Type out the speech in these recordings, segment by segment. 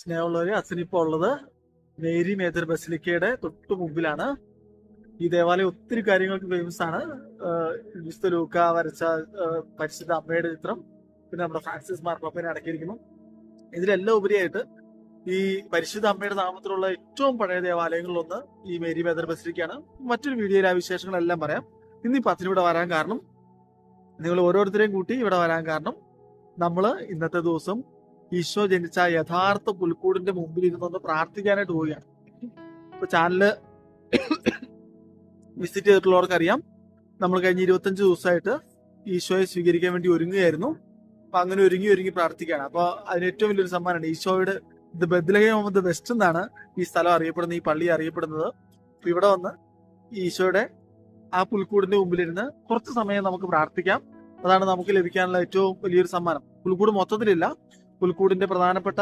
സ്നേഹമുള്ളവര് അച്ഛനിപ്പോൾ ഉള്ളത് Mary major ബസിലിക്കയുടെ തൊട്ടു മുമ്പിലാണ്. ഈ ദേവാലയം ഒത്തിരി കാര്യങ്ങൾക്ക് ഫേമസ് ആണ്. വിശുദ്ധ ലൂക്ക വരച്ച പരിശുദ്ധ അമ്മയുടെ ചിത്രം പിന്നെ നമ്മുടെ ഫ്രാൻസിസ് മാർപ്പാപ്പനെ അടക്കിയിരിക്കുന്നു. ഇതിലെല്ലാം ഉപരിയായിട്ട് ഈ പരിശുദ്ധ അമ്മയുടെ നാമത്തിലുള്ള ഏറ്റവും പഴയ ദേവാലയങ്ങളിലൊന്ന് ഈ മേരി മേദർ ബസിലിക്കയാണ്. മറ്റൊരു വീഡിയോയിൽ ആ വിശേഷങ്ങളെല്ലാം പറയാം. ഇന്ന് ഇന്നിപ്പോ അച്ഛനിവിടെ വരാൻ കാരണം നിങ്ങൾ ഓരോരുത്തരെയും കൂട്ടി ഇവിടെ വരാൻ കാരണം നമ്മൾ ഇന്നത്തെ ദിവസം ഈശോ ജനിച്ച യഥാർത്ഥ പുൽക്കൂടിന്റെ മുമ്പിൽ ഇരുന്നൊന്ന് പ്രാർത്ഥിക്കാനായിട്ട് പോവുകയാണ്. ഇപ്പൊ ചാനൽ വിസിറ്റ് ചെയ്തിട്ടുള്ളവർക്ക് അറിയാം നമ്മൾ കഴിഞ്ഞ ഇരുപത്തഞ്ച് ദിവസമായിട്ട് ഈശോയെ സ്വീകരിക്കാൻ വേണ്ടി ഒരുങ്ങുകയായിരുന്നു. അപ്പൊ അങ്ങനെ ഒരുങ്ങി ഒരുങ്ങി പ്രാർത്ഥിക്കുകയാണ്. അപ്പൊ അതിന് ഏറ്റവും വലിയൊരു സമ്മാനമാണ് ഈശോയുടെ ഇത് ബദ്ലഹേം ഓഫ് എന്നാണ് ഈ സ്ഥലം അറിയപ്പെടുന്നത് ഈ പള്ളി അറിയപ്പെടുന്നത്. അപ്പൊ ഇവിടെ വന്ന് ഈശോയുടെ ആ പുൽക്കൂടിന്റെ മുമ്പിലിരുന്ന് കുറച്ച് സമയം നമുക്ക് പ്രാർത്ഥിക്കാം. അതാണ് നമുക്ക് ലഭിക്കാനുള്ള ഏറ്റവും വലിയൊരു സമ്മാനം. പുൽക്കൂട് മൊത്തത്തിലില്ല. പുൽക്കൂടിന്റെ പ്രധാനപ്പെട്ട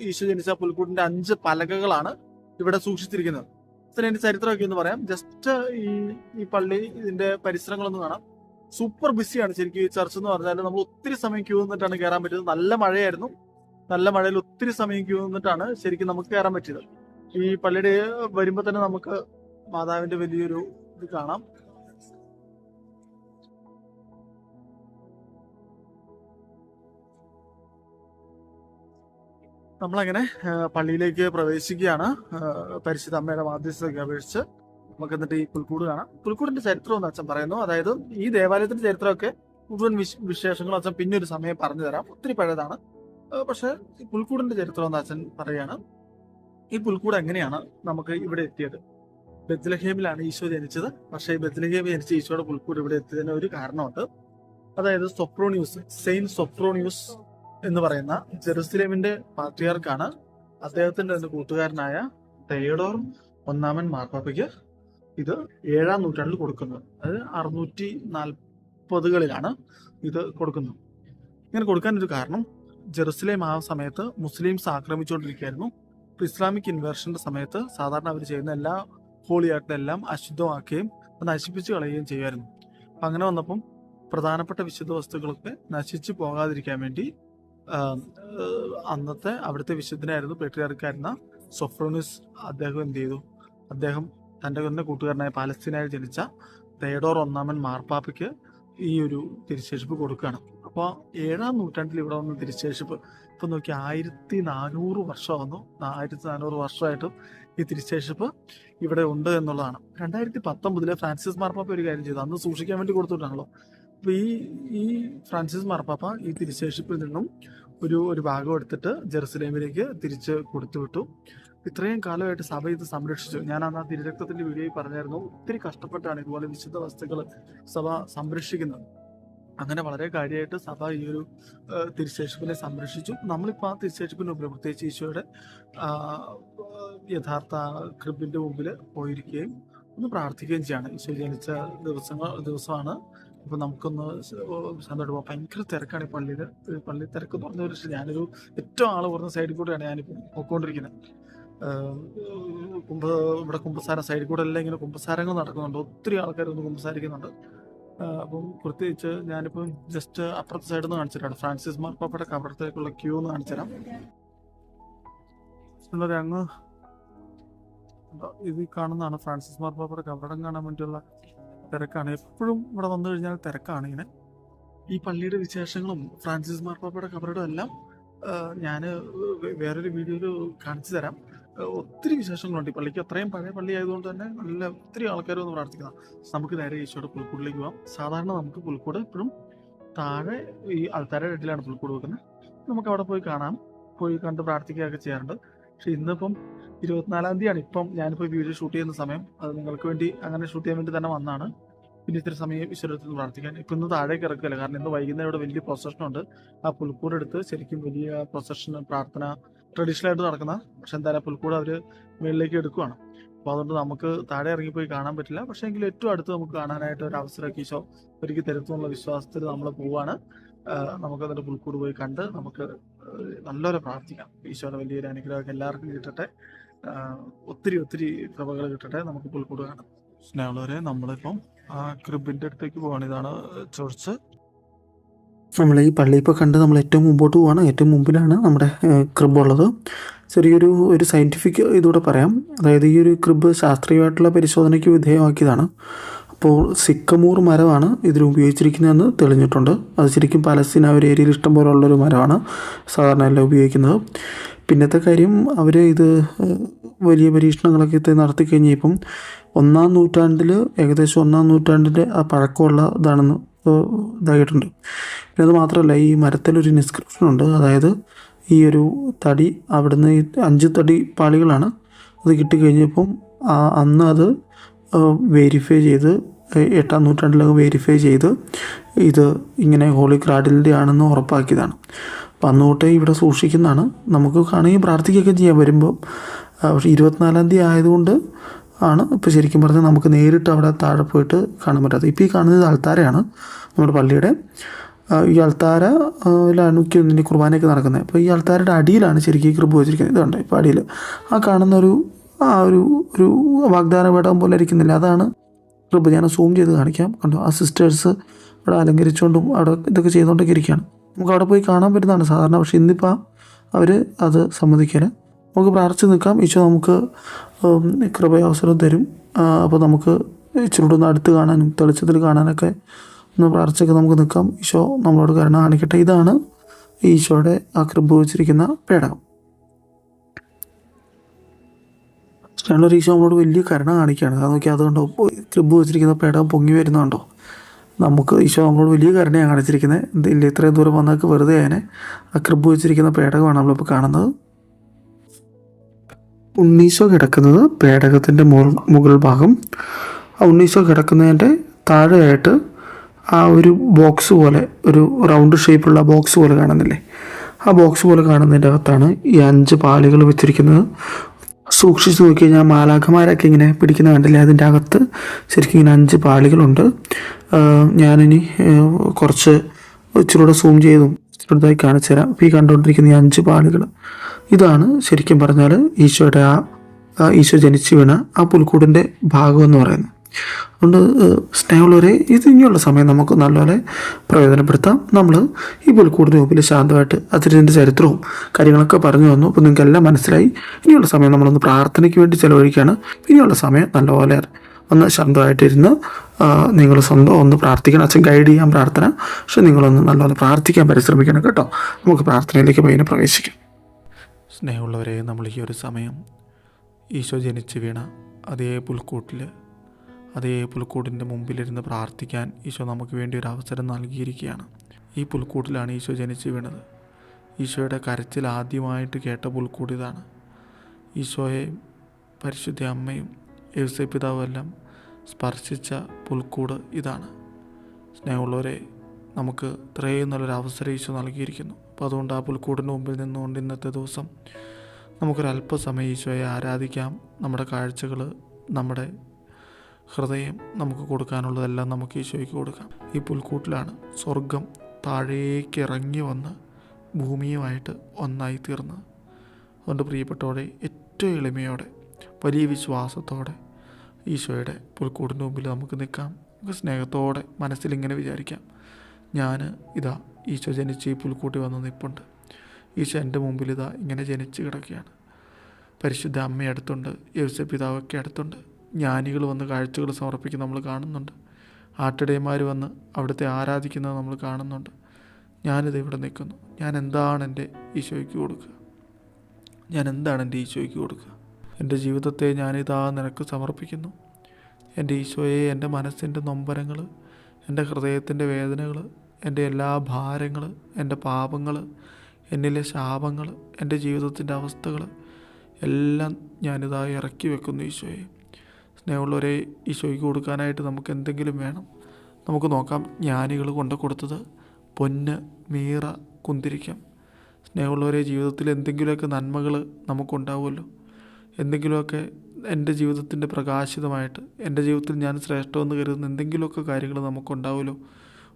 ഈശോ ജനിച്ച പുൽക്കൂടിന്റെ അഞ്ച് പലകകളാണ് ഇവിടെ സൂക്ഷിച്ചിരിക്കുന്നത്. അതിന് അതിന്റെ ചരിത്രമൊക്കെ എന്ന് പറയാം. ജസ്റ്റ് ഈ ഈ പള്ളി ഇതിന്റെ പരിസരങ്ങളൊന്ന് കാണാം. സൂപ്പർ ബിസിയാണ് ശരിക്കും ഈ ചർച്ച് എന്ന് പറഞ്ഞാൽ നമ്മൾ ഒത്തിരി സമയം ക്യൂ നിന്നിട്ടാണ് കയറാൻ പറ്റിയത്. നല്ല മഴയായിരുന്നു. നല്ല മഴയിൽ ഒത്തിരി സമയം ക്യൂ നിന്നിട്ടാണ് ശരിക്കും നമുക്ക് കയറാൻ പറ്റിയത്. ഈ പള്ളിയുടെ വരുമ്പോൾ തന്നെ നമുക്ക് മാതാവിന്റെ വലിയൊരു ഇത് കാണാം. നമ്മളങ്ങനെ പള്ളിയിലേക്ക് പ്രവേശിക്കുകയാണ്. പരിശുദ്ധ അമ്മയുടെ മാധ്യസ്ഥതയ്ക്ക് അപേക്ഷിച്ച് നമുക്ക് എന്നിട്ട് ഈ പുൽക്കൂട് കാണാം. പുൽക്കൂടിന്റെ ചരിത്രം എന്ന് അച്ഛൻ പറയുന്നു. അതായത് ഈ ദേവാലയത്തിന്റെ ചരിത്രമൊക്കെ മുഴുവൻ വിശ് വിശേഷങ്ങളും അച്ഛൻ പിന്നെ ഒരു സമയം പറഞ്ഞു തരാം. ഒത്തിരി പഴയതാണ്. പക്ഷെ ഈ പുൽക്കൂടിന്റെ ചരിത്രം എന്ന് അച്ഛൻ പറയുകയാണ്. ഈ പുൽക്കൂട് എങ്ങനെയാണ് നമുക്ക് ഇവിടെ എത്തിയത്? ബദ്ലഹേമിലാണ് ഈശോ ജനിച്ചത്. പക്ഷേ ബെത്ലഹേം ജനിച്ച ഈശോയുടെ പുൽക്കൂട് ഇവിടെ എത്തിയതിന് ഒരു കാരണമുണ്ട്. അതായത് സൊപ്രോണിയൂസ് സെയിൻ സൊപ്രോണിയൂസ് എന്ന് പറയുന്ന ജെറുസലേമിന്റെ പാർട്ടിയാർക്കാണ് അദ്ദേഹത്തിന്റെ തന്നെ കൂട്ടുകാരനായ തേഡോർ ഒന്നാമൻ മാർപ്പാപ്പയ്ക്ക് ഇത് ഏഴാം നൂറ്റാണ്ടിൽ കൊടുക്കുന്നത്. അതായത് അറുന്നൂറ്റി നാൽപ്പതുകളിലാണ് ഇത് കൊടുക്കുന്നത്. ഇങ്ങനെ കൊടുക്കാൻ ഒരു കാരണം ജെറുസലേം ആ സമയത്ത് മുസ്ലിംസ് ആക്രമിച്ചുകൊണ്ടിരിക്കുകയായിരുന്നു. ഇസ്ലാമിക് ഇൻവേർഷന്റെ സമയത്ത് സാധാരണ അവർ ചെയ്യുന്ന എല്ലാ ഹോളി ആക്ടെല്ലാം അശുദ്ധമാക്കുകയും നശിപ്പിച്ച് കളയുകയും ചെയ്യുമായിരുന്നു. അപ്പം അങ്ങനെ വന്നപ്പം പ്രധാനപ്പെട്ട വിശുദ്ധ വസ്തുക്കളൊക്കെ നശിച്ചു പോകാതിരിക്കാൻ വേണ്ടി അന്നത്തെ അവിടുത്തെ വിശുദ്ധനായിരുന്നു പേട്രിയാർക്കായിരുന്ന സൊഫ്രോണിസ്. അദ്ദേഹം എന്ത് ചെയ്തു? അദ്ദേഹം തന്റെ തന്നെ കൂട്ടുകാരനായ പാലസ്തീനായി ജനിച്ച തേഡോർ ഒന്നാമൻ മാർപ്പാപ്പയ്ക്ക് ഈ ഒരു തിരിശേഷിപ്പ് കൊടുക്കുകയാണ്. അപ്പോൾ ഏഴാം നൂറ്റാണ്ടിൽ ഇവിടെ വന്ന തിരിശേഷിപ്പ് ഇപ്പം നോക്കി ആയിരത്തി നാനൂറ് വർഷമാകുന്നു ആയിരത്തി നാനൂറ് വർഷമായിട്ടും ഈ തിരിശേഷിപ്പ് ഇവിടെ ഉണ്ട് എന്നുള്ളതാണ്. രണ്ടായിരത്തി പത്തൊമ്പതിലെ ഫ്രാൻസിസ് മാർപ്പാപ്പ ഒരു കാര്യം ചെയ്തു. അന്ന് സൂക്ഷിക്കാൻ വേണ്ടി കൊടുത്തിട്ടാണല്ലോ അപ്പൊ ഈ ഈ ഫ്രാൻസിസ് മാർപ്പാപ്പ ഈ തിരിശേഷിപ്പിൽ നിന്നും ഒരു ഒരു ഭാഗം എടുത്തിട്ട് ജെറുസലേമിലേക്ക് തിരിച്ച് കൊടുത്തു വിട്ടു. ഇത്രയും കാലമായിട്ട് സഭ ഇത് സംരക്ഷിച്ചു. ഞാൻ അന്ന് ആ തിരുരക്തത്തിന്റെ വീഡിയോയിൽ പറഞ്ഞായിരുന്നു ഒത്തിരി കഷ്ടപ്പെട്ടാണ് ഇതുപോലെ വിശുദ്ധ വസ്തുക്കൾ സഭ സംരക്ഷിക്കുന്നത്. അങ്ങനെ വളരെ കാര്യമായിട്ട് സഭ ഈ ഒരു തിരിച്ചേഷിപ്പിനെ സംരക്ഷിച്ചു. നമ്മളിപ്പോൾ ആ തിരുശേഷിപ്പിന് മുമ്പിൽ പ്രത്യേകിച്ച് ഈശോയുടെ യഥാർത്ഥ ക്രിബിന്റെ മുമ്പിൽ പോയിരിക്കുകയും ഒന്ന് പ്രാർത്ഥിക്കുകയും ചെയ്യാണ്. ഈശോ ജനിച്ച ദിവസങ്ങൾ ദിവസമാണ്. അപ്പൊ നമുക്കൊന്ന് സന്തോഷം പോകാം ഭയങ്കര തിരക്കാണ് ഈ പള്ളിയിൽ പള്ളി തിരക്ക് എന്ന് പറഞ്ഞ ഒരു ഞാനൊരു ഏറ്റവും ആൾ കുറഞ്ഞ സൈഡിൽ കൂടെയാണ് ഞാൻ പോയിക്കൊണ്ടിരിക്കുന്നത് കുംഭ ഇവിടെ കുംഭസാര സൈഡിൽ കൂടെ എല്ലാം ഇങ്ങനെ കുംഭസാരങ്ങൾ നടക്കുന്നുണ്ട്. ഒത്തിരി ആൾക്കാർ ഒന്ന് കുംഭസാരിക്കുന്നുണ്ട്. അപ്പം പ്രത്യേകിച്ച് ഞാനിപ്പം ജസ്റ്റ് അപ്പുറത്തെ സൈഡിൽ നിന്ന് കാണിച്ചിട്ടാണ് ഫ്രാൻസിസ് മാർപ്പാപ്പയുടെ കവറത്തേക്കുള്ള ക്യൂ എന്ന് കാണിച്ചുതരാം അങ്ങ് ഇത് കാണുന്നതാണ് ഫ്രാൻസിസ് മാർപ്പാപ്പയുടെ കബറടം കാണാൻ വേണ്ടിയുള്ള തിരക്കാണ്. എപ്പോഴും ഇവിടെ വന്നു കഴിഞ്ഞാൽ തിരക്കാണ് ഇങ്ങനെ. ഈ പള്ളിയുടെ വിശേഷങ്ങളും ഫ്രാൻസിസ് മാർപ്പാപ്പയുടെ കവറടും എല്ലാം ഞാൻ വേറൊരു വീഡിയോയിൽ കാണിച്ചു തരാം. ഒത്തിരി വിശേഷങ്ങളുണ്ട്. ഈ പള്ളിക്ക് അത്രയും പഴയ പള്ളി ആയതുകൊണ്ട് തന്നെ നല്ല ഒത്തിരി ആൾക്കാർ വന്ന് പ്രാർത്ഥിക്കുന്ന. നമുക്ക് നേരെ ഈശോയുടെ പുൽക്കൂടിലേക്ക് പോകാം സാധാരണ നമുക്ക് പുൽക്കൂട് എപ്പോഴും താഴെ ഈ ആൾക്കാരുടെ ഇടയിലാണ് പുൽക്കൂട് വെക്കുന്നത്. നമുക്ക് അവിടെ പോയി കാണാം. പോയി കണ്ട് പ്രാർത്ഥിക്കുകയൊക്കെ ചെയ്യാറുണ്ട്. പക്ഷെ ഇന്നിപ്പം ഇരുപത്തിനാലാം തീയതിയാണ്. ഇപ്പം ഞാനിപ്പോൾ വീഡിയോ ഷൂട്ട് ചെയ്യുന്ന സമയം. അത് നിങ്ങൾക്ക് വേണ്ടി അങ്ങനെ ഷൂട്ട് ചെയ്യാൻ വേണ്ടി തന്നെ വന്നാണ് പിന്നെ ഇത്തിരി സമയം ഈശ്വരത്തിൽ പ്രാർത്ഥിക്കാൻ. ഇപ്പം ഇന്ന് താഴേക്ക് ഇറക്കില്ല കാരണം ഇന്ന് വൈകുന്നേരം ഇവിടെ വലിയ പ്രൊസഷൻ ഉണ്ട്. ആ പുൽക്കൂട് എടുത്ത് ശരിക്കും വലിയ പ്രൊസഷൻ പ്രാർത്ഥന ട്രഡീഷണൽ ആയിട്ട് നടക്കുന്ന. പക്ഷെ എന്തായാലും പുൽക്കൂട് അവർ മുകളിലേക്ക് എടുക്കുവാണ്. അപ്പോൾ അതുകൊണ്ട് നമുക്ക് താഴെ ഇറങ്ങിപ്പോയി കാണാൻ പറ്റില്ല. പക്ഷേ എങ്കിലും ഏറ്റവും അടുത്ത് നമുക്ക് കാണാനായിട്ട് ഒരു അവസരമൊക്കെ ഈശോ ഒരുക്കി തരുത്തുന്നുള്ള വിശ്വാസത്തിൽ നമ്മൾ പോവാണ്. നമുക്ക് അതിന്റെ പുൽക്കൂട് പോയി കണ്ട് നമുക്ക് നല്ലപോലെ പ്രാർത്ഥിക്കാം. ഈശോയുടെ വലിയൊരു അനുഗ്രഹമൊക്കെ എല്ലാവർക്കും കിട്ടട്ടെ. ഒത്തിരി ഒത്തിരി കൃപകൾ കിട്ടട്ടെ നമുക്ക് പുൽക്കൂട് കാണാം. സ്നേഹമുള്ളവരെ നമ്മളിപ്പം ആ ക്രിബിന്റെ അടുത്തേക്ക് പോവാണ്. ഇതാണ് ചർച്ച്. നമ്മൾ ഈ പള്ളി ഇപ്പോൾ കണ്ട് നമ്മൾ ഏറ്റവും മുമ്പോട്ട് പോവാണ്. ഏറ്റവും മുമ്പിലാണ് നമ്മുടെ ക്രിബ് ഉള്ളത് ചെറിയൊരു ഒരു സയന്റിഫിക് ഇതൂടെ പറയാം. അതായത് ഈ ഒരു ക്രിബ് ശാസ്ത്രീയമായിട്ടുള്ള പരിശോധനയ്ക്ക് വിധേയമാക്കിയതാണ്. അപ്പോൾ സിക്കമൂർ മരമാണ് ഇതിൽ ഉപയോഗിച്ചിരിക്കുന്നതെന്ന് തെളിഞ്ഞിട്ടുണ്ട്. അത് ശരിക്കും പലസ്തീന ആ ഒരു ഏരിയയിൽ ഇഷ്ടം പോലെ ഉള്ളൊരു മരമാണ് സാധാരണ എല്ലാം ഉപയോഗിക്കുന്നത്. പിന്നത്തെ കാര്യം അവർ ഇത് വലിയ പരീക്ഷണങ്ങളൊക്കെ ഇത് നടത്തി ഒന്നാം നൂറ്റാണ്ടിൽ ഏകദേശം ഒന്നാം നൂറ്റാണ്ടിന്റെ ആ പഴക്കമുള്ള ഇതാണെന്ന് ഏഹ്, ഇതായിട്ടുണ്ട്. പിന്നെ അത് മാത്രമല്ല ഈ മരത്തിലൊരു ഇൻസ്ക്രിപ്ഷൻ ഉണ്ട്. അതായത് ഈ ഒരു തടി അവിടുന്ന് ഈ അഞ്ച് തടി പാളികളാണ് അത് കിട്ടിക്കഴിഞ്ഞപ്പം അന്ന് അത് വെരിഫൈ ചെയ്ത് എട്ടാം നൂറ്റാണ്ടിലൊക്കെ വെരിഫൈ ചെയ്ത് ഇത് ഇങ്ങനെ ഹോളി ക്രാഡിലിന്റെ ആണെന്ന് ഉറപ്പാക്കിയതാണ്. അപ്പം അന്ന് തൊട്ടേ ഇവിടെ സൂക്ഷിക്കുന്നതാണ്. നമുക്ക് കാണുകയും പ്രാർത്ഥിക്കുകയൊക്കെ ചെയ്യാം വരുമ്പോൾ പക്ഷേ ഇരുപത്തിനാലാം തീയതി ആയതുകൊണ്ട് ആണ്. ഇപ്പോൾ ശരിക്കും പറഞ്ഞാൽ നമുക്ക് നേരിട്ട് അവിടെ താഴെ പോയിട്ട് കാണാൻ പറ്റാത്തത്. ഇപ്പോൾ ഈ കാണുന്നത് അൾത്താരയാണ് നമ്മുടെ പള്ളിയുടെ. ഈ അൾത്താരയിലാണ് ലാണ് ഇതിന്റെ കുർബാനയൊക്കെ നടക്കുന്നത് അപ്പോൾ ഈ അൾത്താരയുടെ അടിയിലാണ് ശരിക്കും ഈ കൃപ വെച്ചിരിക്കുന്നത്. ഇതുണ്ട് ഇപ്പോൾ അടിയിൽ ആ കാണുന്ന ഒരു ആ ഒരു ഒരു വാഗ്ദാന പീഠം പോലെ ഇരിക്കുന്നില്ല. അതാണ് കൃപ. ഞാൻ സൂം ചെയ്ത് കാണിക്കാം. കണ്ടോ? ആ സിസ്റ്റേഴ്സ് അവിടെ അലങ്കരിച്ചുകൊണ്ടും അവിടെ ഇതൊക്കെ ചെയ്തുകൊണ്ടൊക്കെ ഇരിക്കുകയാണ്. നമുക്ക് അവിടെ പോയി കാണാൻ പറ്റുന്നതാണ് സാധാരണ. പക്ഷേ ഇന്നിപ്പോൾ അവർ അത് സമ്മതിക്കില്ല. നമുക്ക് പ്രാർത്ഥിച്ച് നിൽക്കാം. ഈശോ നമുക്ക് കൃപയാവസരം തരും. അപ്പോൾ നമുക്ക് ഇച്ചിരി കൂടെ ഒന്ന് അടുത്ത് കാണാനും തെളിച്ചത്തിൽ കാണാനൊക്കെ ഒന്ന് പ്രാർത്ഥിച്ചൊക്കെ നമുക്ക് നിൽക്കാം. ഈശോ നമ്മളോട് കരുണ കാണിക്കട്ടെ. ഇതാണ് ഈശോയുടെ ആ കൃപ വെച്ചിരിക്കുന്ന പേടകം. സ്റ്റാൻഡർ ഈശോ നമ്മളോട് വലിയ കരുണ കാണിക്കുകയാണ്. അത് നോക്കി അതുകൊണ്ടോ കൃപ വെച്ചിരിക്കുന്ന പേടകം പൊങ്ങി വരുന്നുണ്ടോ നമുക്ക് ഈശോ നമ്മളോട് വലിയ കരുണയാണ് കാണിച്ചിരിക്കുന്നത്. എന്തില്ല ഇത്രയും ദൂരം വന്നൊക്കെ വെറുതെ അതിനെ ആ കൃപ വെച്ചിരിക്കുന്ന പേടകമാണ് നമ്മളിപ്പോൾ കാണുന്നത്. ഉണ്ണീശോ കിടക്കുന്നത് പേടകത്തിന്റെ മുകൾ ഭാഗം. ആ ഉണ്ണീശോ കിടക്കുന്നതിന്റെ താഴെയായിട്ട് ആ ഒരു ബോക്സ് പോലെ ഒരു റൗണ്ട് ഷേപ്പുള്ള ബോക്സ് പോലെ കാണുന്നില്ലേ? ആ ബോക്സ് പോലെ കാണുന്നതിന്റെ അകത്താണ് ഈ അഞ്ച് പാലുകൾ വെച്ചിരിക്കുന്നത്. സൂക്ഷിച്ച് നോക്കി കഴിഞ്ഞാൽ മാലാഖമാരൊക്കെ ഇങ്ങനെ പിടിക്കുന്ന കണ്ടില്ലേ? അതിന്റെ അകത്ത് ശരിക്കും ഇങ്ങനെ അഞ്ച് പാളികളുണ്ട്. ആഹ് ഞാനിനി കുറച്ച് ഇച്ചിരൂടെ സൂം ചെയ്തും ഇച്ചിരൂടെ കാണിച്ചു തരാം ഇപ്പോൾ ഈ കണ്ടുകൊണ്ടിരിക്കുന്ന ഈ അഞ്ച് പാളികൾ ഇതാണ് ശരിക്കും പറഞ്ഞാൽ ഈശോയുടെ ആ ഈശോ ജനിച്ചു വീണ ആ പുൽക്കൂടിന്റെ ഭാഗം എന്ന് പറയുന്നത്. അതുകൊണ്ട് സ്നേഹമുള്ളവരെ ഇത് ഇനിയുള്ള സമയം നമുക്ക് നല്ലപോലെ പ്രയോജനപ്പെടുത്താം. നമ്മൾ ഈ പുൽക്കൂടിന് മുമ്പിൽ ശാന്തമായിട്ട് അച്ഛന്റെ ചരിത്രവും കാര്യങ്ങളൊക്കെ പറഞ്ഞു തന്നു. അപ്പോൾ നിങ്ങൾക്കെല്ലാം മനസ്സിലായി. ഇനിയുള്ള സമയം നമ്മളൊന്ന് പ്രാർത്ഥനയ്ക്ക് വേണ്ടി ചിലവഴിക്കുകയാണ്. ഇനിയുള്ള സമയം നല്ലപോലെ ഒന്ന് ശാന്തമായിട്ടിരുന്ന് നിങ്ങൾ സ്വന്തം ഒന്ന് പ്രാർത്ഥിക്കണം. അച്ഛൻ ഗൈഡ് ചെയ്യാൻ പ്രാർത്ഥന. പക്ഷെ നിങ്ങളൊന്ന് നല്ലോണം പ്രാർത്ഥിക്കാൻ പരിശ്രമിക്കണം കേട്ടോ. നമുക്ക് പ്രാർത്ഥനയിലേക്ക് പയ്യനെ പ്രവേശിക്കാം. സ്നേഹമുള്ളവരെ നമ്മൾ ഈ ഒരു സമയം ഈശോ ജനിച്ച് വീണ അതേ പുൽക്കൂട്ടിൽ അതേ പുൽക്കൂട്ടിന്റെ മുമ്പിലിരുന്ന് പ്രാർത്ഥിക്കാൻ ഈശോ നമുക്ക് വേണ്ടി ഒരു അവസരം നൽകിയിരിക്കുകയാണ്. ഈ പുൽക്കൂട്ടിലാണ് ഈശോ ജനിച്ച് വീണത്. ഈശോയുടെ കരച്ചിൽ ആദ്യമായിട്ട് കേട്ട പുൽക്കൂട് ഇതാണ്. ഈശോയെ പരിശുദ്ധ അമ്മയും യേശു പിതാവും എല്ലാം സ്പർശിച്ച പുൽക്കൂട് ഇതാണ്. സ്നേഹമുള്ളവരെ നമുക്ക് ഇത്രയും നല്ലൊരു അവസരം ഈശോ നൽകിയിരിക്കുന്നു. അപ്പോൾ അതുകൊണ്ട് ആ പുൽക്കൂടിന് മുമ്പിൽ നിന്നുകൊണ്ട് ഇന്നത്തെ ദിവസം നമുക്കൊരല്പസമയം ഈശോയെ ആരാധിക്കാം. നമ്മുടെ കാഴ്ചകൾ നമ്മുടെ ഹൃദയം നമുക്ക് കൊടുക്കാനുള്ളതെല്ലാം നമുക്ക് ഈശോയ്ക്ക് കൊടുക്കാം. ഈ പുൽക്കൂട്ടിലാണ് സ്വർഗം താഴേക്ക് ഇറങ്ങി വന്ന് ഭൂമിയുമായിട്ട് ഒന്നായി തീർന്നത് അതുകൊണ്ട് പ്രിയപ്പെട്ടോടെ ഏറ്റവും എളിമയോടെ വലിയ വിശ്വാസത്തോടെ ഈശോയുടെ പുൽക്കൂടിന്റെ മുമ്പിൽ നമുക്ക് നിൽക്കാം. നമുക്ക് സ്നേഹത്തോടെ മനസ്സിലിങ്ങനെ വിചാരിക്കാം. ഞാൻ ഇതാ ഈശോ ജനിച്ച് ഈ പുൽക്കൂട്ടി വന്ന് നിൽപ്പുണ്ട്. ഈശോ എന്റെ മുമ്പിൽ ഇതാ ഇങ്ങനെ ജനിച്ച് കിടക്കുകയാണ്. പരിശുദ്ധ അമ്മ അടുത്തുണ്ട് യേശു പിതാവൊക്കെ അടുത്തുണ്ട്. ജ്ഞാനികൾ വന്ന് കാഴ്ചകൾ സമർപ്പിക്കുന്ന നമ്മൾ കാണുന്നുണ്ട്. ആട്ടിടയന്മാർ വന്ന് അവിടുത്തെ ആരാധിക്കുന്നത് നമ്മൾ കാണുന്നുണ്ട്. ഞാനിത് ഇവിടെ നിൽക്കുന്നു. ഞാൻ എന്താണ് എന്റെ ഈശോയ്ക്ക് കൊടുക്കുക? ഞാൻ എന്താണ് എന്റെ ഈശോയ്ക്ക് കൊടുക്കുക? എന്റെ ജീവിതത്തെ ഞാനിതാ നിനക്ക് സമർപ്പിക്കുന്നു. എന്റെ ഈശോയെ എന്റെ മനസ്സിന്റെ നൊമ്പരങ്ങൾ എന്റെ ഹൃദയത്തിന്റെ വേദനകൾ എന്റെ എല്ലാ ഭാരങ്ങൾ എന്റെ പാപങ്ങൾ എന്നിലെ ശാപങ്ങൾ എന്റെ ജീവിതത്തിന്റെ അവസ്ഥകൾ എല്ലാം ഞാനിതാ ഇറക്കി വെക്കുന്നു ഈശോയെ. സ്നേഹമുള്ളവരെ ഈശോയ്ക്ക് കൊടുക്കാനായിട്ട് നമുക്ക് എന്തെങ്കിലും വേണം. നമുക്ക് നോക്കാം ജ്ഞാനികൾ കൊണ്ട് കൊടുത്തത് പൊന്ന് മീറ കുന്തിരിക്കം. സ്നേഹമുള്ളവരെ ജീവിതത്തിൽ എന്തെങ്കിലുമൊക്കെ നന്മകൾ നമുക്കുണ്ടാവുമല്ലോ. എന്തെങ്കിലുമൊക്കെ എന്റെ ജീവിതത്തിന്റെ പ്രകാശിതമായിട്ട് എന്റെ ജീവിതത്തിൽ ഞാൻ ശ്രേഷ്ഠമെന്ന് കരുതുന്ന എന്തെങ്കിലുമൊക്കെ കാര്യങ്ങൾ നമുക്കുണ്ടാവുമല്ലോ.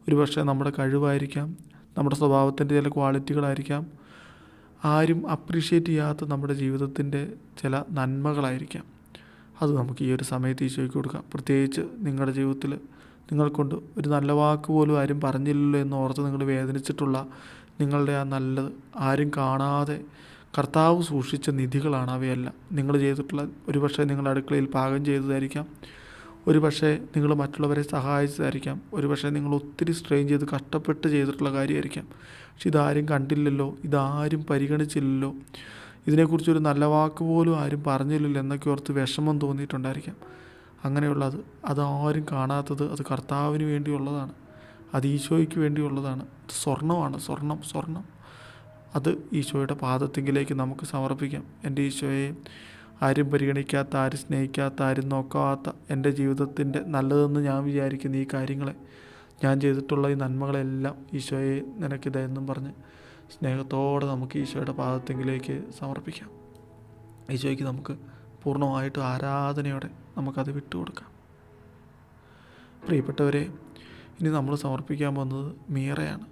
ഒരു പക്ഷേ നമ്മുടെ കഴിവായിരിക്കാം നമ്മുടെ സ്വഭാവത്തിന്റെ ചില ക്വാളിറ്റികളായിരിക്കാം. ആരും അപ്രീഷിയേറ്റ് ചെയ്യാത്ത നമ്മുടെ ജീവിതത്തിന്റെ ചില നന്മകളായിരിക്കാം. അത് നമുക്ക് ഈ ഒരു സമയത്ത് ഈശോയ്ക്ക് കൊടുക്കാം. പ്രത്യേകിച്ച് നിങ്ങളുടെ ജീവിതത്തിൽ നിങ്ങൾക്കൊണ്ട് ഒരു നല്ല വാക്ക് പോലും ആരും പറഞ്ഞില്ലല്ലോ എന്ന് ഓർത്ത് നിങ്ങൾ വേദനിച്ചിട്ടുള്ള നിങ്ങളുടെ ആ നല്ലത് ആരും കാണാതെ കർത്താവ് സൂക്ഷിച്ച നിധികളാണ് അവയല്ല. നിങ്ങൾ ചെയ്തിട്ടുള്ള ഒരു പക്ഷേ നിങ്ങൾ അടുക്കളയിൽ പാകം ചെയ്തതായിരിക്കാം. ഒരുപക്ഷെ നിങ്ങൾ മറ്റുള്ളവരെ സഹായിച്ചതായിരിക്കാം. ഒരുപക്ഷെ നിങ്ങൾ ഒത്തിരി സ്ട്രെയിൻ ചെയ്ത് കഷ്ടപ്പെട്ട് ചെയ്തിട്ടുള്ള കാര്യമായിരിക്കാം. പക്ഷെ ഇതാരും കണ്ടില്ലല്ലോ. ഇതാരും പരിഗണിച്ചില്ലല്ലോ. ഇതിനെക്കുറിച്ചൊരു നല്ല വാക്ക് പോലും ആരും പറഞ്ഞില്ലല്ലോ എന്നൊക്കെ ഓർത്ത് വിഷമം തോന്നിയിട്ടുണ്ടായിരിക്കാം. അങ്ങനെയുള്ളത് അതാരും കാണാത്തത് അത് കർത്താവിന് വേണ്ടിയുള്ളതാണ്. അത് ഈശോയ്ക്ക് വേണ്ടിയുള്ളതാണ്. സ്വർണമാണ്. സ്വർണം സ്വർണം. അത് ഈശോയുടെ പാദത്തിങ്കിലേക്ക് നമുക്ക് സമർപ്പിക്കാം. എന്റെ ഈശോയെ ആരും പരിഗണിക്കാത്ത ആരും സ്നേഹിക്കാത്ത ആരും നോക്കാത്ത എന്റെ ജീവിതത്തിന്റെ നല്ലതെന്ന് ഞാൻ വിചാരിക്കുന്ന ഈ കാര്യങ്ങളെ ഞാൻ ചെയ്തിട്ടുള്ള ഈ നന്മകളെല്ലാം ഈശോയെ നിനക്കിതെന്നും പറഞ്ഞ് സ്നേഹത്തോടെ നമുക്ക് ഈശോയുടെ പാദത്തെങ്കിലേക്ക് സമർപ്പിക്കാം. ഈശോയ്ക്ക് നമുക്ക് പൂർണമായിട്ട് ആരാധനയോടെ നമുക്കത് വിട്ടുകൊടുക്കാം. പ്രിയപ്പെട്ടവരെ ഇനി നമ്മൾ സമർപ്പിക്കാൻ പോകുന്നത് മീറയാണ്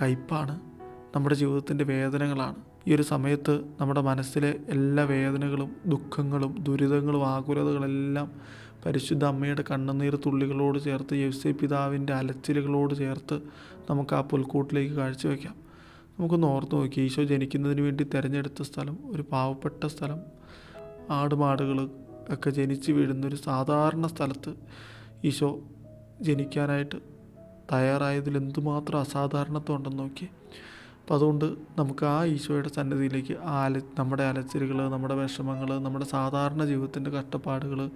കയ്പാണ്. നമ്മുടെ ജീവിതത്തിന്റെ വേദനകളാണ്. ഈ ഒരു സമയത്ത് നമ്മുടെ മനസ്സിലെ എല്ലാ വേദനകളും ദുഃഖങ്ങളും ദുരിതങ്ങളും ആകുലതകളെല്ലാം പരിശുദ്ധ അമ്മയുടെ കണ്ണുനീർ തുള്ളികളോട് ചേർത്ത് യേശു പിതാവിന്റെ അലച്ചിലുകളോട് ചേർത്ത് നമുക്ക് ആ പുൽക്കൂട്ടിലേക്ക് കാഴ്ചവെക്കാം നമുക്കൊന്ന് ഓർത്ത് നോക്കി. ഈശോ ജനിക്കുന്നതിന് വേണ്ടി തിരഞ്ഞെടുത്ത സ്ഥലം ഒരു പാവപ്പെട്ട സ്ഥലം ആടുമാടുകൾ ഒക്കെ ജനിച്ച് വീഴുന്ന ഒരു സാധാരണ സ്ഥലത്ത് ഈശോ ജനിക്കാനായിട്ട് തയ്യാറായതിൽ എന്തുമാത്രം അസാധാരണത്വം ഉണ്ടെന്ന് നോക്കി അപ്പോൾ അതുകൊണ്ട് നമുക്ക് ആ ഈശോയുടെ സന്നിധിയിലേക്ക് ആല നമ്മുടെ അലച്ചിലുകൾ നമ്മുടെ വിഷമങ്ങൾ നമ്മുടെ സാധാരണ ജീവിതത്തിന്റെ കഷ്ടപ്പാടുകൾ